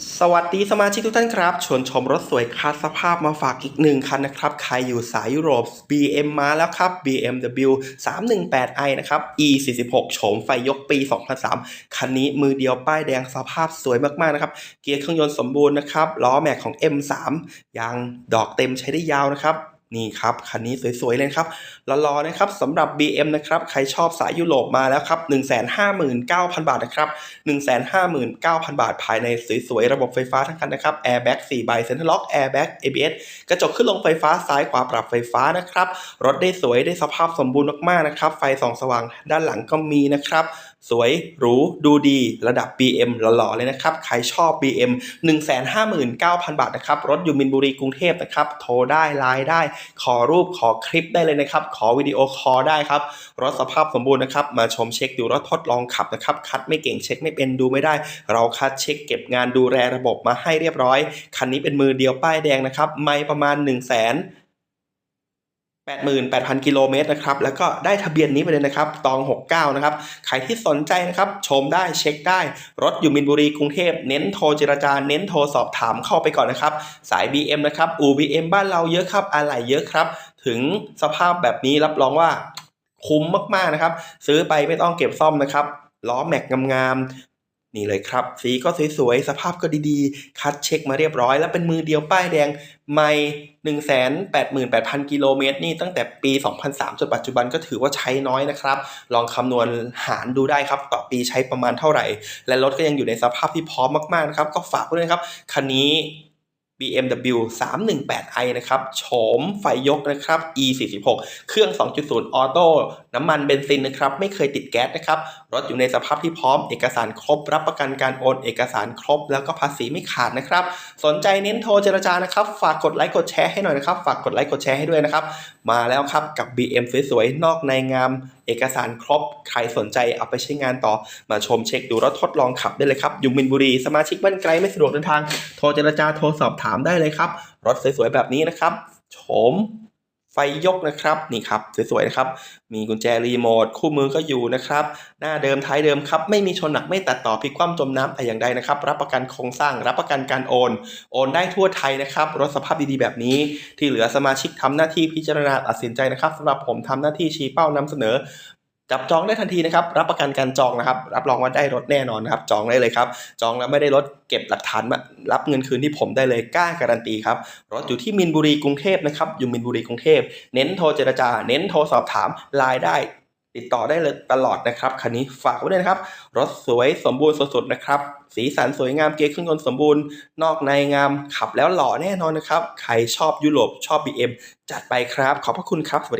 สวัสดีสมาชิกทุกท่านครับชวนชมรถสวยคลาสสภาพมาฝากอีกหนึ่งคันนะครับ ใครอยู่สายยุโรป BM มาแล้วครับ BMW 318i นะครับ E 46 โฉมไฟยกปี 2003 คันนี้มือเดียวป้ายแดงสภาพสวยมากๆนะครับ เกียร์เครื่องยนต์สมบูรณ์นะครับ ล้อแม็กของ M3 ยางดอกเต็มใช้ได้ยาวนะครับ นี่ครับคันนี้สวยๆเลยครับรอๆนะครับสำหรับ BM นะครับใครชอบสายยุโรปมาแล้วครับ 159,000 บาทนะครับ 159,000 บาทภายในสวยๆ ระบบไฟฟ้าทั้งคันนะครับ Airbag 4ใบ Center Lock Airbag ABS กระจกขึ้นลงไฟฟ้าซ้ายขวาปรับไฟฟ้านะครับ รถได้สวยได้สภาพสมบูรณ์มากๆนะครับ ไฟส่องสว่างด้านหลังก็มีนะครับ สวยหรูดูดีระดับ BM หล่อๆเลยนะครับ ใครชอบ BM 159,000 บาทนะครับ รถอยู่มินบุรีกรุงเทพนะครับ โทรได้ไลน์ได้ ขอรูปขอคลิปได้เลยนะครับ ขอวิดีโอคอลได้ครับ รถสภาพสมบูรณ์นะครับ มาชมเช็คดูรถทดลองขับนะครับ คัดไม่เก่งเช็คไม่เป็นดูไม่ได้ เราคัดเช็คเก็บงานดูแลระบบมาให้เรียบร้อย คันนี้เป็นมือเดียวป้ายแดงนะครับ ไม่ประมาณ 1 0 0 0 0แสน 88,000 กิโลเมตรนะครับ แล้วก็ได้ทะเบียนนี้ไปเลยนะครับ ตอง 69 นะครับ ใครที่สนใจนะครับ ชมได้เช็คได้ รถอยู่มินบุรีกรุงเทพ เน้นโทรเจรจา เน้นโทรสอบถามเข้าไปก่อนนะครับ สาย BM นะครับอู BM บ้านเราเยอะครับ อะไหล่เยอะครับ ถึงสภาพแบบนี้รับรองว่าคุ้มมากๆนะครับ ซื้อไปไม่ต้องเก็บซ่อมนะครับล้อแม็กงาม นี่เลยครับ สีก็สวยๆ สภาพก็ดีๆ คัดเช็คมาเรียบร้อย แล้วเป็นมือเดียวป้ายแดงไม่1 8 8 0 0 0 กิโลเมตร นี่ตั้งแต่ปี 2003 จนปัจจุบันก็ถือว่าใช้น้อยนะครับ ลองคำนวณหารดูได้ครับ ต่อปีใช้ประมาณเท่าไหร่ และรถก็ยังอยู่ในสภาพที่พร้อมมากๆนะครับ ก็ฝากด้วยนะครับ คันนี้ BMW 318i นะครับโฉมไฟยกนะครับ E 46 เครื่อง 2.0 ออโต้ น้ำมันเบนซินนะครับ ไม่เคยติดแก๊สนะครับ รถอยู่ในสภาพที่พร้อม เอกสารครบ รับประกันการโอน เอกสารครบ แล้วก็ภาษีไม่ขาดนะครับ สนใจเน้นโทรเจรจานะครับ ฝากกดไลค์กดแชร์ให้หน่อยนะครับ ฝากกดไลค์กดแชร์ให้ด้วยนะครับ มาแล้วครับกับ BM สวยๆ นอกในงาม เอกสารครบ ใครสนใจเอาไปใช้งานต่อ มาชมเช็คดูรถทดลองขับได้เลยครับ ยุงมินบุรี สมาชิกบ้านไกลไม่สะดวกเดินทาง โทรเจรจาโทรสอบถามได้เลยครับ รถสวยๆแบบนี้นะครับ ชม ไฟยกนะครับนี่ครับสวยๆนะครับ มีกุญแจรีโมทคู่มือก็อยู่นะครับ หน้าเดิมท้ายเดิมครับ ไม่มีชนหนักไม่ตัดต่อพลิกคว่ำจมน้ำแต่อย่างใดนะครับ รับประกันโครงสร้าง รับประกันการโอน โอนได้ทั่วไทยนะครับ รถสภาพดีๆแบบนี้ ที่เหลือสมาชิกทำหน้าที่พิจารณาตัดสินใจนะครับสำหรับผมทำหน้าที่ชี้เป้านำเสนอ จับจองได้ทันทีนะครับ รับประกันการจองนะครับ รับรองว่าได้รถแน่นอนนะครับ จองได้เลยครับ จองแล้วไม่ได้รถเก็บหลักฐานมารับเงินคืนที่ผมได้เลยกล้าการันตีครับ รถอยู่ที่มินบุรีกรุงเทพนะครับ อยู่มินบุรีกรุงเทพ เน้นโทรเจรจา เน้นโทรสอบถามไลน์ได้ ติดต่อได้เลยตลอดนะครับคันนี้ฝากไว้ด้วยนะครับ รถสวยสมบูรณ์สดๆนะครับ สีสันสวยงามเกียร์เครื่องยนต์สมบูรณ์ นอกในงามขับแล้วหล่อแน่นอนนะครับ ใครชอบยุโรปชอบ BM จัดไปครับ ขอบพระคุณครับสวัสดีครับ